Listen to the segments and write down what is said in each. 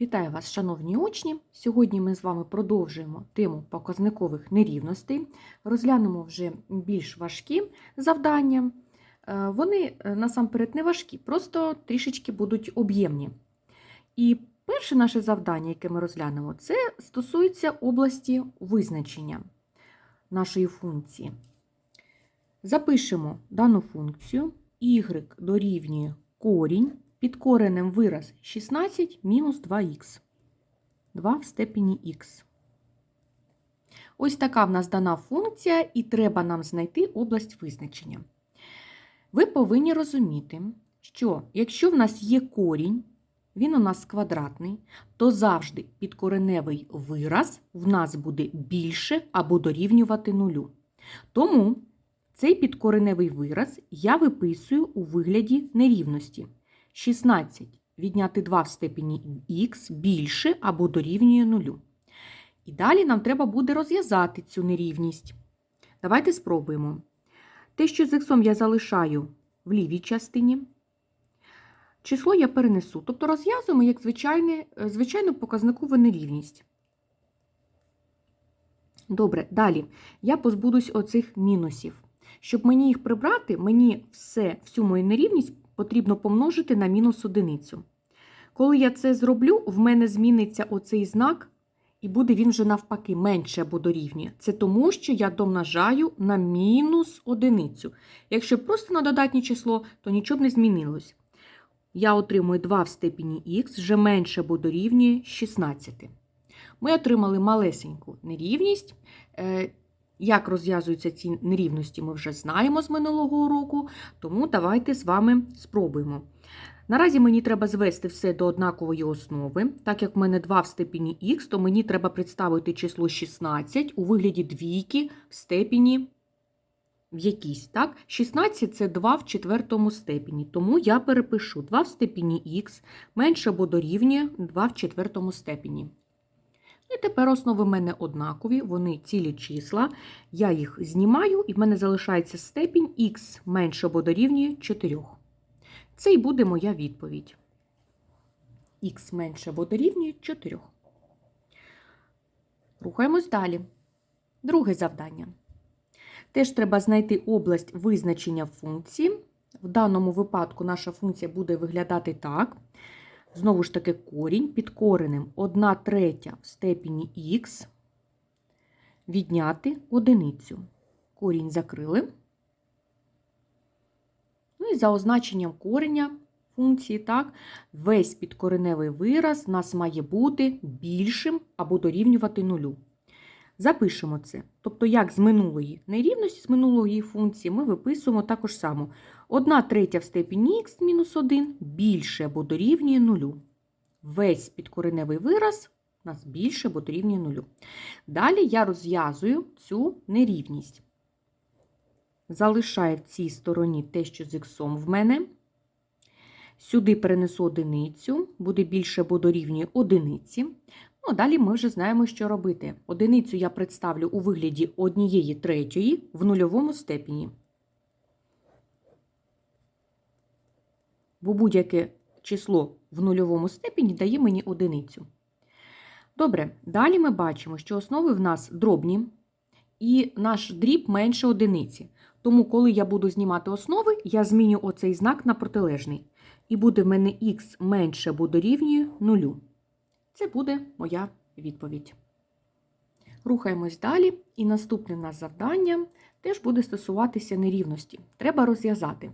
Вітаю вас, шановні учні! Сьогодні ми з вами продовжуємо тему показникових нерівностей. Розглянемо вже більш важкі завдання. Е, Вони е, насамперед не важкі, просто трішечки будуть об'ємні. І перше наше завдання, яке ми розглянемо, це стосується області визначення нашої функції. Запишемо дану функцію y дорівнює корінь під коренем вираз 16 мінус 2х. 2 в степені х. Ось така в нас дана функція, і треба нам знайти область визначення. Ви повинні розуміти, що якщо в нас є корінь, він у нас квадратний, то завжди підкореневий вираз в нас буде більше або дорівнювати нулю. Тому цей підкореневий вираз я виписую у вигляді нерівності. 16 відняти 2 в степені х більше або дорівнює 0. І далі нам треба буде розв'язати цю нерівність. Давайте спробуємо. Те, що з х я залишаю в лівій частині, число я перенесу, тобто розв'язуємо як звичайне, звичайну показникову нерівність. Добре, далі я позбудусь оцих мінусів. Щоб мені їх прибрати, мені все, всю мою нерівність потрібно помножити на мінус одиницю. Коли я це зроблю, в мене зміниться оцей знак, і буде він вже навпаки менше або дорівнює. Це тому, що я домножаю на мінус одиницю. Якщо просто на додатнє число, то нічого не змінилось. Я отримую 2 в степені х, вже менше або дорівнює 16. Ми отримали малесеньку нерівність. Як розв'язуються ці нерівності, ми вже знаємо з минулого уроку, тому давайте з вами спробуємо. Наразі мені треба звести все до однакової основи. Так як в мене 2 в степені х, то мені треба представити число 16 у вигляді двійки в степені в якійсь. Так? 16 це 2 в четвертому степені, тому я перепишу 2 в степені х менше або дорівнює 2 в четвертому степені. І тепер основи в мене однакові, вони цілі числа. Я їх знімаю, і в мене залишається степінь х менше або дорівнює 4. Це і буде моя відповідь. Х менше або дорівнює 4. Рухаємось далі. Друге завдання. Теж треба знайти область визначення функції. В даному випадку наша функція буде виглядати так. Знову ж таки, корінь під коренем 1 третя в степені х відняти одиницю. Корінь закрили. Ну і за означенням кореня функції, так, весь підкореневий вираз у нас має бути більшим або дорівнювати нулю. Запишемо це. Тобто, як з минулої нерівності, з минулої функції, ми виписуємо також само. 1 третя в степені х мінус 1 більше або дорівнює нулю. Весь підкореневий вираз у нас більше або дорівнює нулю. Далі я розв'язую цю нерівність. Залишаю в цій стороні те, що з х в мене. Сюди перенесу одиницю, буде більше або дорівнює одиниці. Ну, далі ми вже знаємо, що робити. Одиницю я представлю у вигляді однієї третьої в нульовому степені. Бо будь-яке число в нульовому степені дає мені одиницю. Добре, далі ми бачимо, що основи в нас дробні, і наш дріб менше одиниці. Тому, коли я буду знімати основи, я зміню оцей знак на протилежний. І буде в мене х менше або дорівнює нулю. Це буде моя відповідь. Рухаємось далі, і наступне у нас завдання теж буде стосуватися нерівності. Треба розв'язати.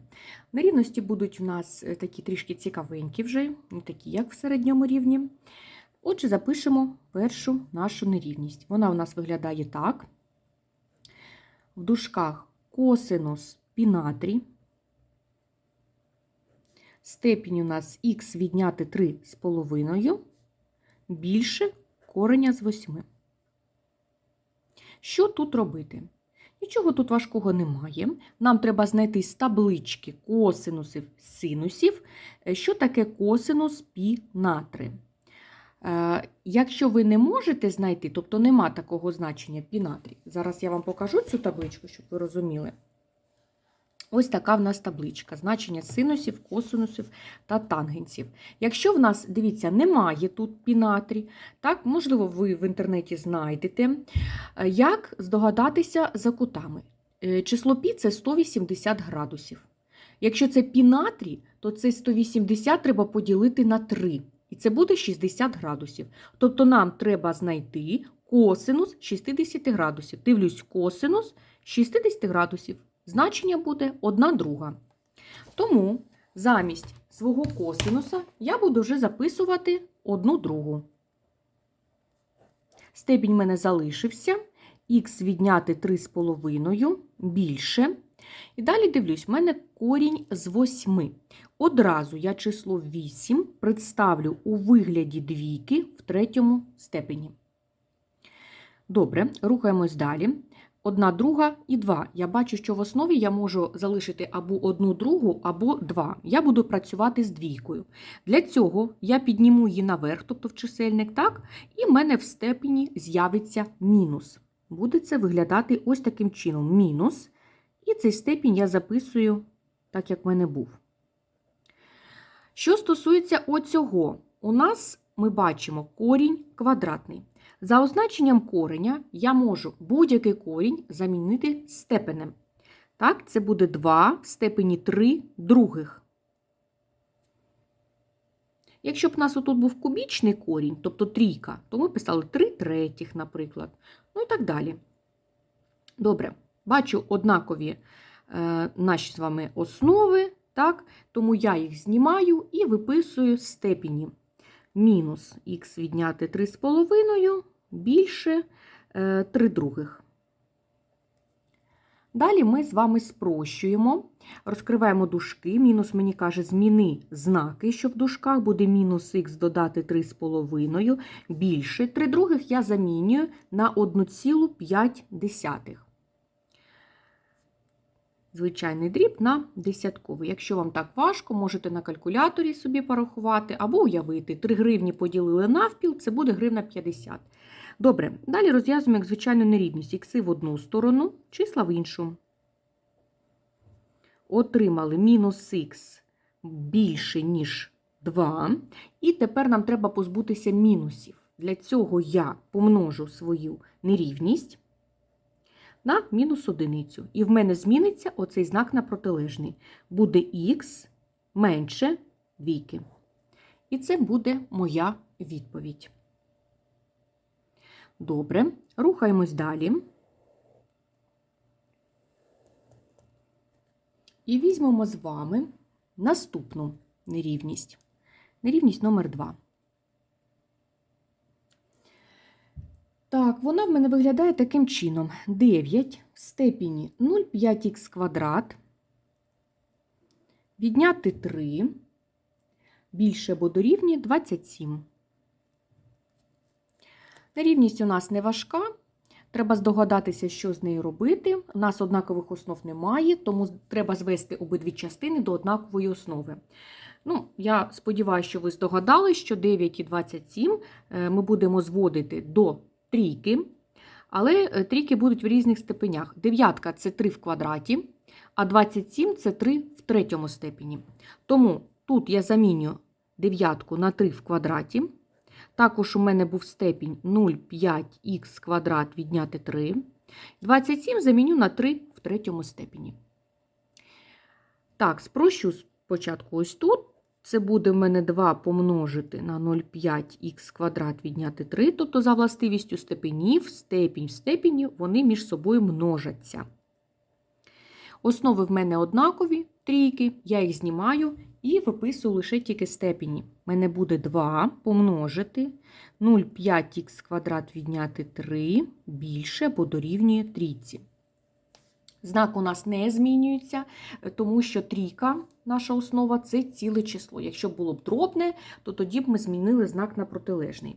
Нерівності будуть у нас е, такі трішки цікавенькі вже, не такі, як в середньому рівні. Отже, запишемо першу нашу нерівність. Вона у нас виглядає так. В дужках косинус пінатрі. Степінь у нас х відняти 3 з половиною більше кореня з 8. Що тут робити? Нічого тут важкого немає. Нам треба знайти з таблички косинусів синусів. Що таке косинус пі на 3? Е, Якщо ви не можете знайти, тобто нема такого значення пі на 3, зараз я вам покажу цю табличку, щоб ви розуміли. Ось така в нас табличка: значення синусів, косинусів та тангенсів. Якщо в нас, дивіться, немає тут пінатрі, так, можливо, ви в інтернеті знайдете, е, як здогадатися за кутами. Е, Число пі це 180 градусів. Якщо це пінатрі, то це 180 треба поділити на 3. І це буде 60 градусів. Тобто нам треба знайти косинус 60 градусів. Дивлюсь, косинус 60 градусів. Значення буде 1 друга. Тому замість свого косинуса я буду вже записувати 1 другу. Степінь в мене залишився. Х відняти 3,5 більше. І далі дивлюсь, в мене корінь з 8. Одразу я число 8 представлю у вигляді двійки в третьому степені. Добре, рухаємось далі. Одна друга і 2. Я бачу, що в основі я можу залишити або одну другу, або 2. Я буду працювати з двійкою. Для цього я підніму її наверх, тобто в чисельник, так, і в мене в степені з'явиться мінус. Буде це виглядати ось таким чином: мінус. І цей степінь я записую так, як в мене був. Що стосується оцього, у нас ми бачимо корінь квадратний. За означенням кореня я можу будь-який корінь замінити степенем. Так, це буде 2 в степені 3 других. Якщо б у нас отут був кубічний корінь, тобто трійка, то ми писали 3 третіх, наприклад. Ну і так далі. Добре, бачу однакові е, наші з вами основи, так? тому я їх знімаю і виписую степені. Мінус х відняти 3,5 більше е, 3 других. Далі ми з вами спрощуємо, розкриваємо дужки. Мінус мені каже, зміни знаки, що в дужках буде мінус х додати 3,5 більше. 3 других я замінюю на 1,5. Звичайний дріб на десятковий. Якщо вам так важко, можете на калькуляторі собі порахувати або уявити. 3 гривні поділили навпіл, це буде гривна 50. Добре, далі розв'язуємо як звичайну нерівність. Ікси в одну сторону, числа в іншу. Отримали мінус х більше, ніж 2. І тепер нам треба позбутися мінусів. Для цього я помножу свою нерівність на мінус одиницю. І в мене зміниться оцей знак на протилежний. Буде х менше двійки. І це буде моя відповідь. Добре, рухаємось далі. І візьмемо з вами наступну нерівність. Нерівність номер 2. Так, вона в мене виглядає таким чином: 9 в степені 0,5х квадрат, відняти 3, більше або дорівнює 27. Нерівність у нас не важка. Треба здогадатися, що з нею робити. У нас однакових основ немає, тому треба звести обидві частини до однакової основи. Ну, Я сподіваюся, що ви здогадали, що 9 і 27 ми будемо зводити до трійки, але е, трійки будуть в різних степенях. Дев'ятка це 3 в квадраті, а 27 це 3 в третьому степені. Тому тут я заміню дев'ятку на 3 в квадраті. Також у мене був степінь 0,5х квадрат відняти 3. 27 заміню на 3 в третьому степені. Так, спрощу спочатку ось тут. Це буде в мене 2 помножити на 0,5х квадрат відняти 3, тобто за властивістю степенів, степінь в степені, вони між собою множаться. Основи в мене однакові трійки, я їх знімаю і виписую лише тільки степені. У мене буде 2 помножити 0,5х квадрат відняти 3 більше, бо дорівнює трійці. Знак у нас не змінюється, тому що трійка, наша основа, це ціле число. Якщо було б дробне, то тоді б ми змінили знак на протилежний.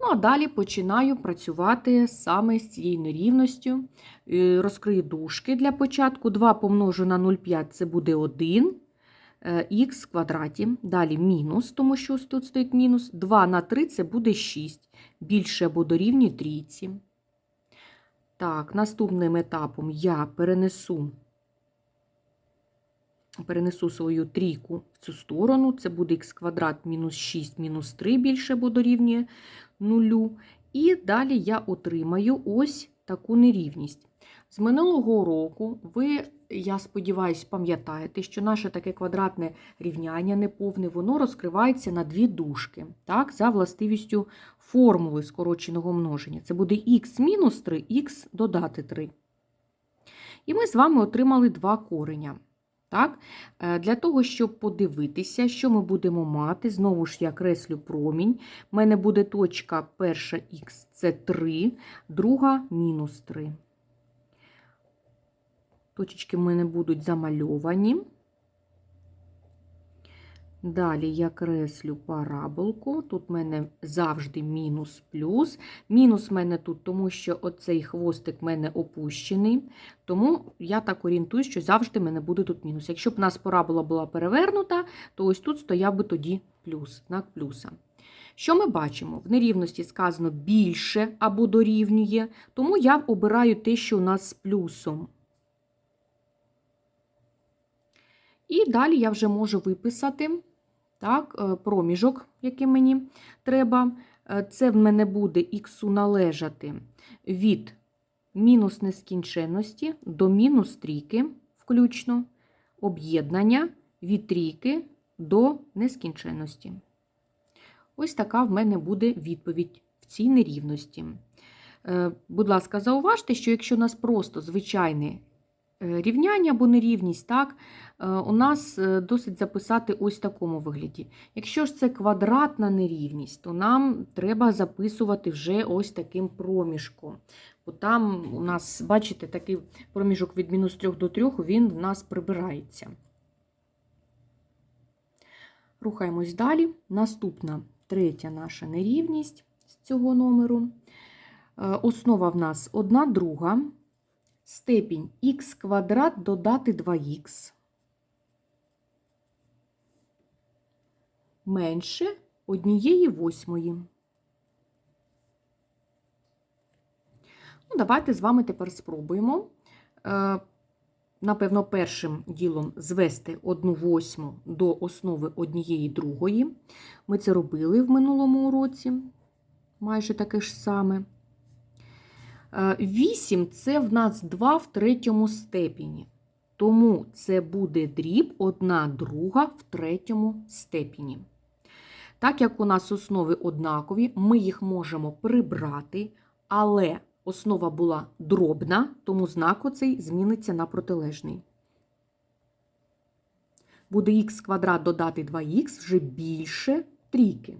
Ну, а далі починаю працювати саме з цією нерівністю. Е, розкрию дужки для початку. 2 помножу на 0,5 це буде 1 х квадраті. Далі мінус, тому що тут стоїть мінус. 2 на 3 це буде 6. Більше або дорівнює трійці. Так, наступним етапом я перенесу перенесу свою трійку в цю сторону. Це буде х квадрат мінус 6 мінус 3 більше, бо дорівнює нулю. І далі я отримаю ось таку нерівність. З минулого року ви, я сподіваюся, пам'ятаєте, що наше таке квадратне рівняння неповне, воно розкривається на дві дужки, так, за властивістю формули скороченого множення. Це буде х мінус 3, х додати 3. І ми з вами отримали два кореня. Так? Е, Для того, щоб подивитися, що ми будемо мати, знову ж я креслю промінь. У мене буде точка перша х це 3, друга мінус 3. Точечки в мене будуть замальовані. Далі я креслю параболку. Тут в мене завжди мінус плюс. Мінус в мене тут, тому що оцей хвостик в мене опущений. Тому я так орієнтуюсь, що завжди в мене буде тут мінус. Якщо б у нас парабола була перевернута, то ось тут стояв би тоді плюс, знак плюса. Що ми бачимо? В нерівності сказано більше або дорівнює, тому я обираю те, що у нас з плюсом. І далі я вже можу виписати так, е, проміжок, який мені треба. Е, Це в мене буде х належати від мінус нескінченності до мінус трійки, включно, об'єднання від трійки до нескінченності. Ось така в мене буде відповідь в цій нерівності. Е, Будь ласка, зауважте, що якщо у нас просто звичайне е, рівняння або нерівність, так, е, у нас е, досить записати ось в такому вигляді. Якщо ж це квадратна нерівність, то нам треба записувати вже ось таким проміжком. Бо там у нас, бачите, такий проміжок від мінус 3 до 3, він в нас прибирається. Рухаємось далі. Наступна третя наша нерівність з цього номеру. Е, Основа в нас 1 друга. Степінь х квадрат додати 2х. Менше однієї восьмої. Ну, давайте з вами тепер спробуємо. Е, Напевно, першим ділом звести 1 восьму до основи однієї другої. Ми це робили в минулому уроці, майже таке ж саме. 8 це в нас 2 в третьому степені. Тому це буде дріб 1 друга в третьому степені. Так як у нас основи однакові, ми їх можемо прибрати, але основа була дробна, тому знак оцей зміниться на протилежний. Буде х квадрат додати 2х вже більше трійки.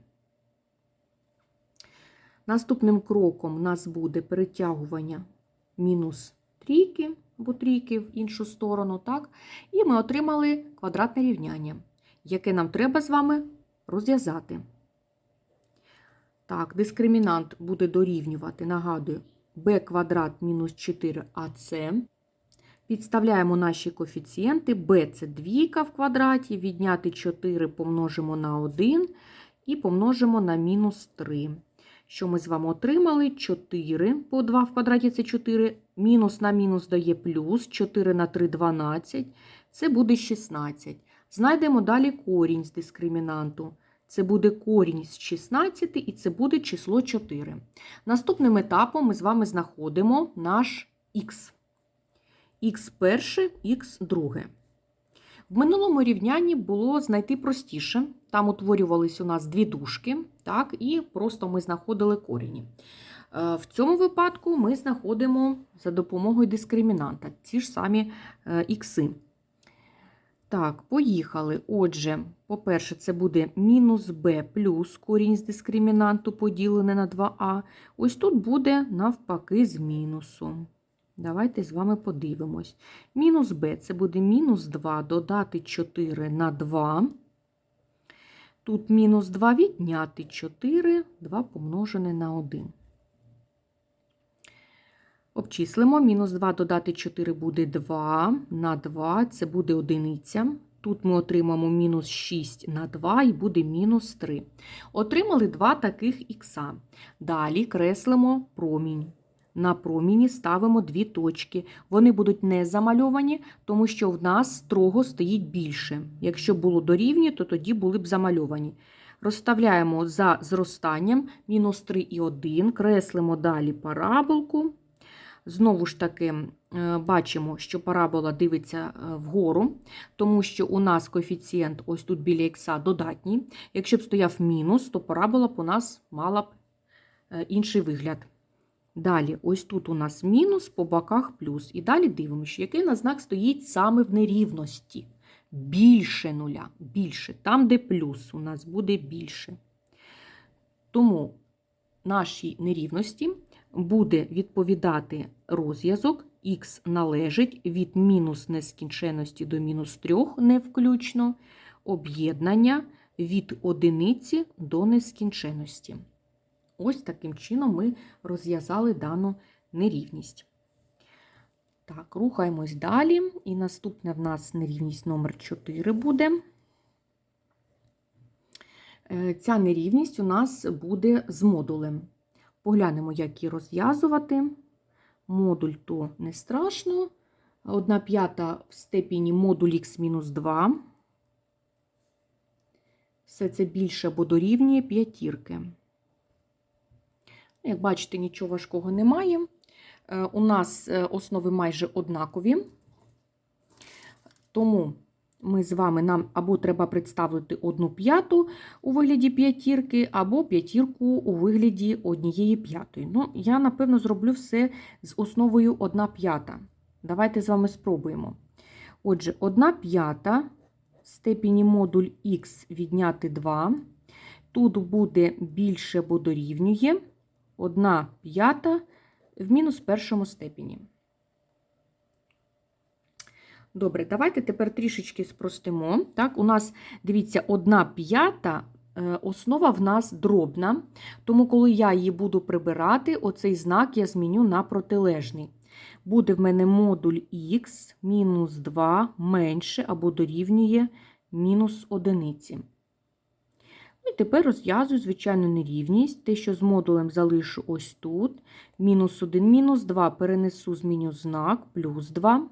Наступним кроком у нас буде перетягування мінус трійки, або трійки в іншу сторону, так? І ми отримали квадратне рівняння, яке нам треба з вами розв'язати. Так, дискримінант буде дорівнювати, нагадую, b квадрат мінус 4ac. Підставляємо наші коефіцієнти. b це двійка в квадраті, відняти 4 помножимо на 1 і помножимо на мінус 3. Що ми з вами отримали? 4 по 2 в квадраті це 4. Мінус на мінус дає плюс, 4 на 3 – 12. Це буде 16. Знайдемо далі корінь з дискримінанту. Це буде корінь з 16 і це буде число 4. Наступним етапом ми з вами знаходимо наш х. х перше, х друге. В минулому рівнянні було знайти простіше. Там утворювались у нас дві дужки, так, і просто ми знаходили корені. Е, В цьому випадку ми знаходимо за допомогою дискримінанта ці ж самі е, ікси. Так, поїхали. Отже, по-перше, це буде мінус b плюс корінь з дискримінанту поділене на 2а. Ось тут буде навпаки з мінусом. Давайте з вами подивимось. Мінус b це буде мінус 2 додати 4 на 2. Тут мінус 2 відняти 4, 2 помножене на 1. Обчислимо. Мінус 2 додати 4 буде 2 на 2, це буде одиниця. Тут ми отримаємо мінус 6 на 2 і буде мінус 3. Отримали два таких ікса. Далі креслимо промінь. На проміні ставимо дві точки. Вони будуть не замальовані, тому що в нас строго стоїть більше. Якщо було дорівнює, то тоді були б замальовані. Розставляємо за зростанням мінус 3 і 1, креслимо далі параболку. Знову ж таки, е, бачимо, що парабола дивиться е, вгору, тому що у нас коефіцієнт ось тут біля х додатній. Якщо б стояв мінус, то парабола б у нас мала б е, інший вигляд. Далі, ось тут у нас мінус, по боках плюс. І далі дивимося, який на знак стоїть саме в нерівності. Більше нуля. Більше. Там, де плюс, у нас буде більше. Тому нашій нерівності буде відповідати розв'язок х належить від мінус нескінченності до мінус 3 не включно, об'єднання від одиниці до нескінченності. Ось таким чином ми розв'язали дану нерівність. Так, рухаємось далі. І наступне в нас нерівність номер 4 буде. Е, Ця нерівність у нас буде з модулем. Поглянемо, як її розв'язувати. Модуль то не страшно. 1 п'ята в степені модуль х мінус 2. Все це більше або дорівнює п'ятірки. Як бачите, нічого важкого немає. Е, У нас е, основи майже однакові. Тому ми з вами нам або треба представити одну п'яту у вигляді п'ятірки, або п'ятірку у вигляді однієї п'ятої. Ну, я, напевно, зроблю все з основою 1 п'ята. Давайте з вами спробуємо. Отже, 1 п'ята в степені модуль х відняти 2. Тут буде більше, бо дорівнює 1 п'ята в мінус першому степені. Добре, давайте тепер трішечки спростимо. Так, У нас, дивіться, 1 п'ята е, основа в нас дробна, тому коли я її буду прибирати, оцей знак я зміню на протилежний. Буде в мене модуль х мінус 2 менше або дорівнює мінус одиниці. І тепер розв'язую звичайну нерівність. Те, що з модулем залишу ось тут. Мінус 1, мінус 2 перенесу, зміню знак, плюс 2.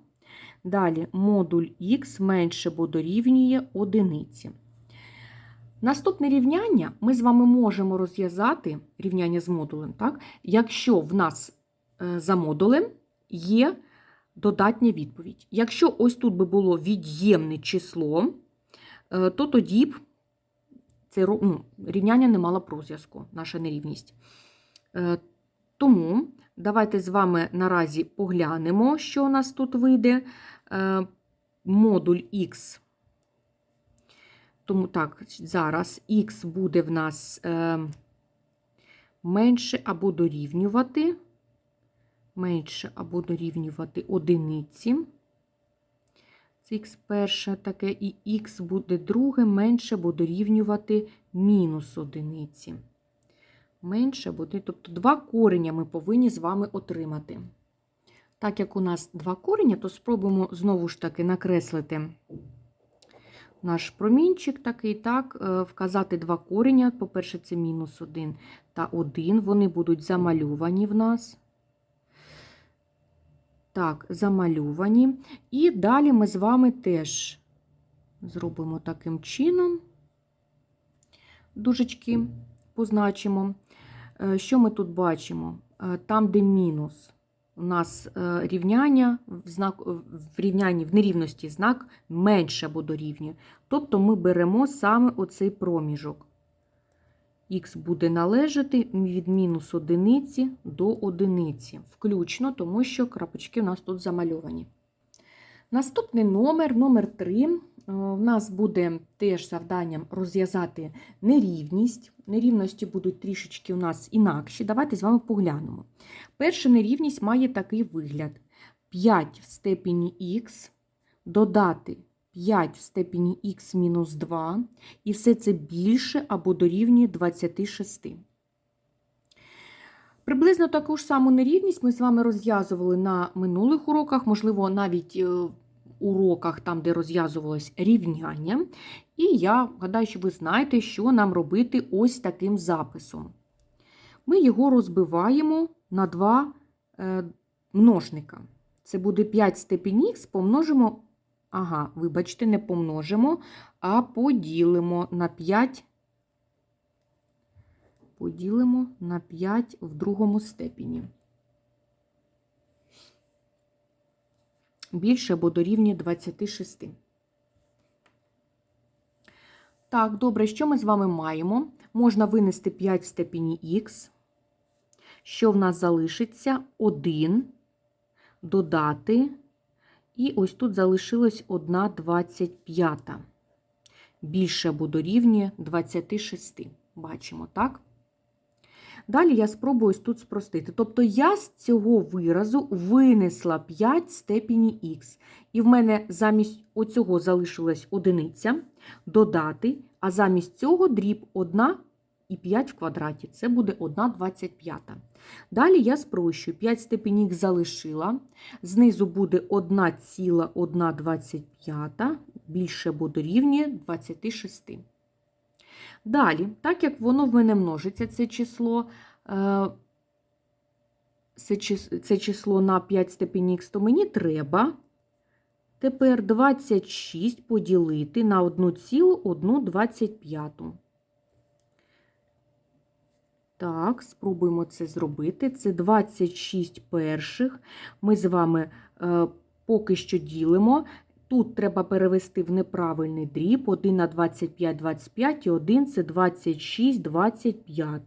Далі модуль х менше або дорівнює одиниці. Наступне рівняння ми з вами можемо розв'язати рівняння з модулем, так? якщо в нас е, за модулем є додатня відповідь. Якщо ось тут би було від'ємне число, е, то тоді б це ну, рівняння не мало б розв'язку, наша нерівність. Е, Тому давайте з вами наразі поглянемо, що у нас тут вийде. Е, Модуль Х. Тому так, зараз Х буде в нас е, менше або дорівнювати, менше або дорівнювати одиниці. Х перше таке, і х буде друге менше, або дорівнювати мінус одиниці. Менше буде, тобто два кореня ми повинні з вами отримати. Так як у нас два кореня, то спробуємо знову ж таки накреслити наш промінчик такий, так, е, вказати два кореня. По-перше, це мінус 1 та 1. Вони будуть замальовані в нас. Так, замальовані. І далі ми з вами теж зробимо таким чином, дужечки позначимо. Е, Що ми тут бачимо? Е, Там, де мінус, у нас е, рівняння в знак, в рівнянні в нерівності знак менше або дорівнює. Тобто ми беремо саме оцей проміжок. Х буде належати від мінус одиниці до одиниці, включно, тому що крапочки у нас тут замальовані. Наступний номер, номер 3. У нас буде теж завданням розв'язати нерівність. Нерівності будуть трішечки у нас інакші. Давайте з вами поглянемо. Перша нерівність має такий вигляд: 5 в степені х додати 5 в степені х мінус 2, і все це більше або дорівнює 26. Приблизно таку ж саму нерівність ми з вами розв'язували на минулих уроках, можливо, навіть е, уроках, там, де розв'язувалось рівняння. І я гадаю, що ви знаєте, що нам робити ось таким записом. Ми його розбиваємо на два е, множника. Це буде 5 степінь х помножимо, ага, вибачте, не помножимо, а поділимо на 5, поділимо на 5 в другому степені. Більше або дорівнює 26. Так, добре, що ми з вами маємо? Можна винести 5 в степені х. Що в нас залишиться? 1 додати. І ось тут залишилось 1 25. Більше або дорівнює 26. Бачимо, так? Далі я спробую ось тут спростити. Тобто я з цього виразу винесла 5 в степені х. І в мене замість оцього залишилась одиниця додати, а замість цього дріб 1 і 5 в квадраті. Це буде 1 25. Далі я спрощую. 5 степені х залишила. Знизу буде 1,125, більше або дорівнює 26. Далі, так як воно в мене множиться, це число, е, це число на 5 степені х, то мені треба тепер 26 поділити на 1,125. Так, спробуємо це зробити. Це 26 перших. Ми з вами е, поки що ділимо. Тут треба перевести в неправильний дріб 1 на 25, 25 і 1 це 26 25.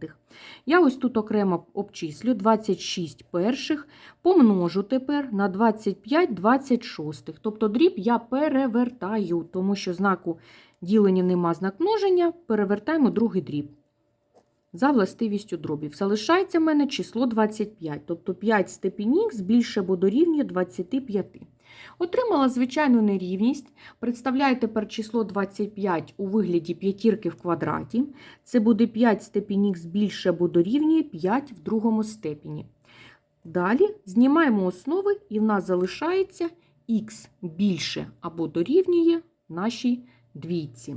Я ось тут окремо обчислю 26 перших, помножу тепер на 25 26. Тобто дріб я перевертаю, тому що знаку ділення нема знак множення, перевертаємо другий дріб. За властивістю дробів. Залишається в мене число 25, тобто 5 степені х більше або дорівнює 25. Отримала звичайну нерівність. Представляю тепер число 25 у вигляді п'ятірки в квадраті. Це буде 5 степені х більше або дорівнює 5 в другому степені. Далі знімаємо основи і в нас залишається х більше або дорівнює нашій двійці.